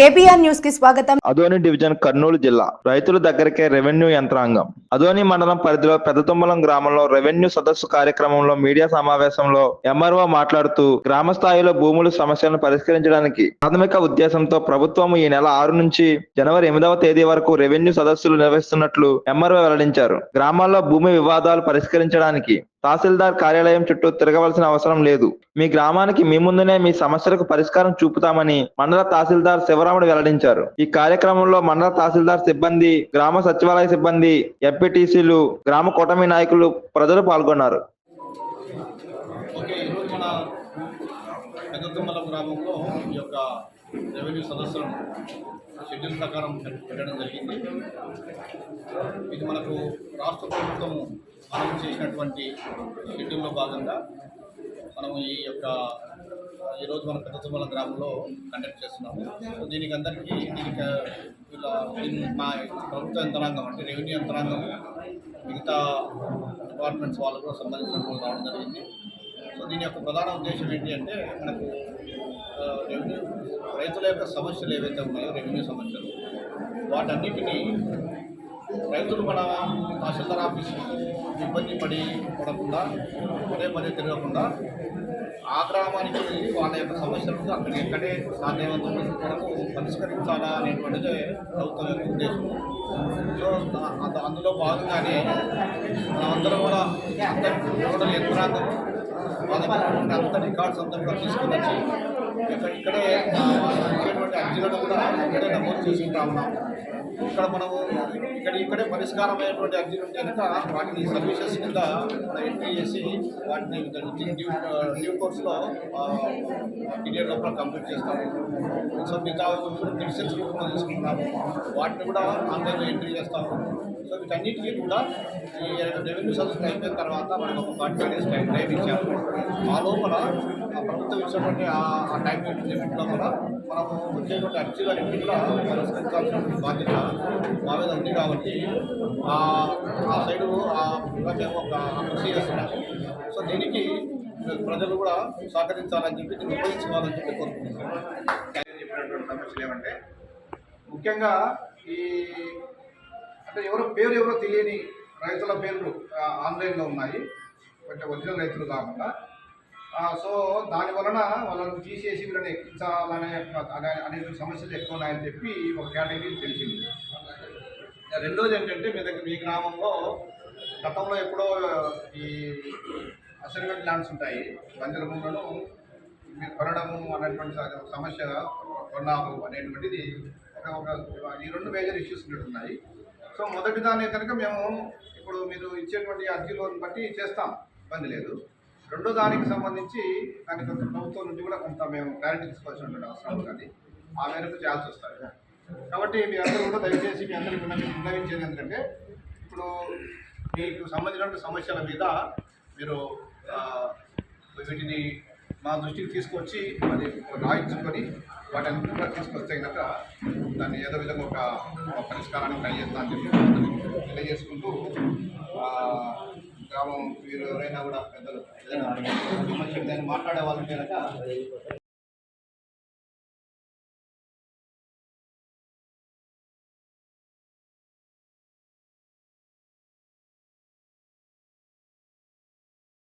KBR న్యూస్కి స్వాగతం. Adoni division Kurnool జిల్లా. రైతుల దగ్గరకే రెవెన్యూ యంత్రాంగం. అదోని మండలం పరిధిలో పెద్దతుమ్మలం గ్రామంలో రెవెన్యూ సదస్సు కార్యక్రమంలో మీడియా సమావేశంలో ఎంఆర్ఓ మాట్లాడుతూ గ్రామ స్థాయిలో భూముల సమస్యలను పరిష్కరించడానికి ప్రాథమిక ఉద్దేశంతో ప్రభుత్వం ఈ నెల ఆరు నుంచి జనవరి ఎనిమిదవ తేదీ వరకు రెవెన్యూ సదస్సులు నిర్వహిస్తున్నట్లు ఎంఆర్ఓ వెల్లడించారు. గ్రామాల్లో భూమి వివాదాలు పరిష్కరించడానికి తహసీల్దార్ కార్యాలయం చుట్టూ తిరగవలసిన అవసరం లేదు. మీ గ్రామానికి మీ ముందునే మీ సమస్యలకు పరిష్కారం చూపుతామని మండల తహసీల్దార్ శివరాముడు వెల్లడించారు. ఈ కార్యక్రమంలో మండల తహసీల్దార్ సిబ్బంది గ్రామ సచివాలయ సిబ్బంది ఎంపీటీసీలు గ్రామ కూటమి నాయకులు ప్రజలు పాల్గొన్నారు. గ్రామంలో ఈ యొక్క రెవెన్యూ సదస్సులను షెడ్యూల్ ప్రకారం పెట్టడం జరిగింది. ఇది మనకు రాష్ట్ర ప్రభుత్వం మనం చేసినటువంటి షెడ్యూల్లో భాగంగా మనము ఈ యొక్క ఈరోజు మన పెద్దతుమ్మల గ్రామంలో కండక్ట్ చేస్తున్నాము సో దీనికి అందరికీ దీనికి ఇలా మా ప్రభుత్వ యంత్రాంగం అంటే రెవెన్యూ యంత్రాంగం మిగతా డిపార్ట్మెంట్స్ వాళ్ళు కూడా సంబంధించిన వాళ్ళు రావడం జరిగింది. సో దీని యొక్క ప్రధాన ఉద్దేశం ఏంటి అంటే మనకు రెవెన్యూ రైతుల యొక్క సమస్యలు ఏవైతే ఉన్నాయో రెవెన్యూ సమస్యలు వాటన్నిటినీ రైతులు మన తహసీల్దార్ ఆఫీస్ ఇబ్బంది పడి పడకుండా పదే పదే తిరగకుండా ఆ గ్రామానికి వెళ్ళి వాళ్ళ యొక్క సమస్యలను అక్కడ ఎక్కడే సాధ్యమవుతుంది మనకు పరిష్కరించాలా అనేటువంటిదే ప్రభుత్వం యొక్క ఉద్దేశం. సో అందులో భాగంగానే మనమందరం కూడా అందరి టోటల్ యంత్రాంగం వాళ్ళ అంత రికార్డ్స్ అంతా కూడా తీసుకుని వచ్చి ఇక్కడ ఇక్కడే ఆ, వాళ్ళు ఇచ్చేటువంటి అర్జీలను కూడా ఇక్కడే నమోదు చేసుకుంటా ఉన్నాం. ఇక్కడ మనము ఇక్కడ ఇక్కడే పరిష్కారం అయ్యేటువంటి అర్జీలు ఉంటే కనుక వాటిని సర్వీసెస్ కింద ఎంట్రీ చేసి వాటిని డ్యూ డ్యూ కోర్స్లో పీరియడ్ లోపల కంప్లీట్ చేస్తాము. సో మిగతా మెడిసిన్స్ రూపంలో తీసుకుంటున్నాము వాటిని కూడా ఆన్లైన్లో ఎంట్రీ చేస్తాము. సో వీటన్నిటికీ కూడా ఈ రెవెన్యూ సర్వీస్ అయిపోయిన తర్వాత మనకు ఒక ఫార్టీ డేస్ టైం టైం ఇచ్చాము ఆ లోపల ఆ ప్రభుత్వం ఇచ్చినటువంటి ఆ ఆ టైం లిమిట్ లోపల మనము వచ్చేటువంటి అర్జీలన్నింటినీ కూడా పరిష్కరించాల్సినటువంటి బాధ్యత మా మీద ఉంది కాబట్టి ఆ ఆ సైడు ఆ మేము ఒక కృషి సో దీనికి ప్రజలు కూడా సహకరించాలని చెప్పి దీన్ని ఉపయోగించుకోవాలని చెప్పి కోరుకుంటున్నాను. చెప్పినటువంటి సమస్యలు ఏమంటే ముఖ్యంగా ఈ అంటే ఎవరో పేరు ఎవరో తెలియని రైతుల పేర్లు ఆన్లైన్లో ఉన్నాయి. కొంచెం ఒరిజినల్ రైతులు కాకుండా సో దాని వలన వాళ్ళని తీసేసి వీళ్ళని ఎక్కించాలనే అనేక అనేటువంటి సమస్యలు ఎక్కువ ఉన్నాయని చెప్పి ఒక కేటగిరీ తెలిసింది. రెండోది ఏంటంటే మీ దగ్గర మీ గ్రామంలో గతంలో ఎప్పుడో ఈ అసైన్మెంట్ ల్యాండ్స్ ఉంటాయి. బంజర భూములను మీరు కొనడము అనేటువంటి సమస్య కొన్నాము అనేటువంటిది ఒక ఒక ఈ రెండు మేజర్ ఇష్యూస్ ఉన్నాయి. సో మొదటి దాన్ని కనుక మేము ఇప్పుడు మీరు ఇచ్చేటువంటి అర్జీలను బట్టి చేస్తాం. ఇబ్బంది లేదు. రెండో దానికి సంబంధించి దానికి కొంత ప్రభుత్వం నుంచి కూడా కొంత మేము క్లారిటీ తీసుకోవాల్సిన అవసరం ఉంటుంది ఆ మేరకు చేయాల్సి వస్తుంది. కాబట్టి మీ అందరూ కూడా దయచేసి మీ అందరికీ విన్నవి- విన్నవించేది ఏంటంటే ఇప్పుడు మీకు సంబంధించిన సమస్యల మీద మీరు వీటిని మా దృష్టికి తీసుకొచ్చి అది రాయించుకొని వాటిని కూడా తీసుకొస్తే కనుక దాన్ని ఏదో విధంగా ఒక పరిష్కారాన్ని ట్రై చేస్తా అని చెప్పి తెలియజేసుకుంటూ గ్రామం మీరు ఎవరైనా కూడా పెద్దలు ఏదైనా మాట్లాడే వాళ్ళు కనుక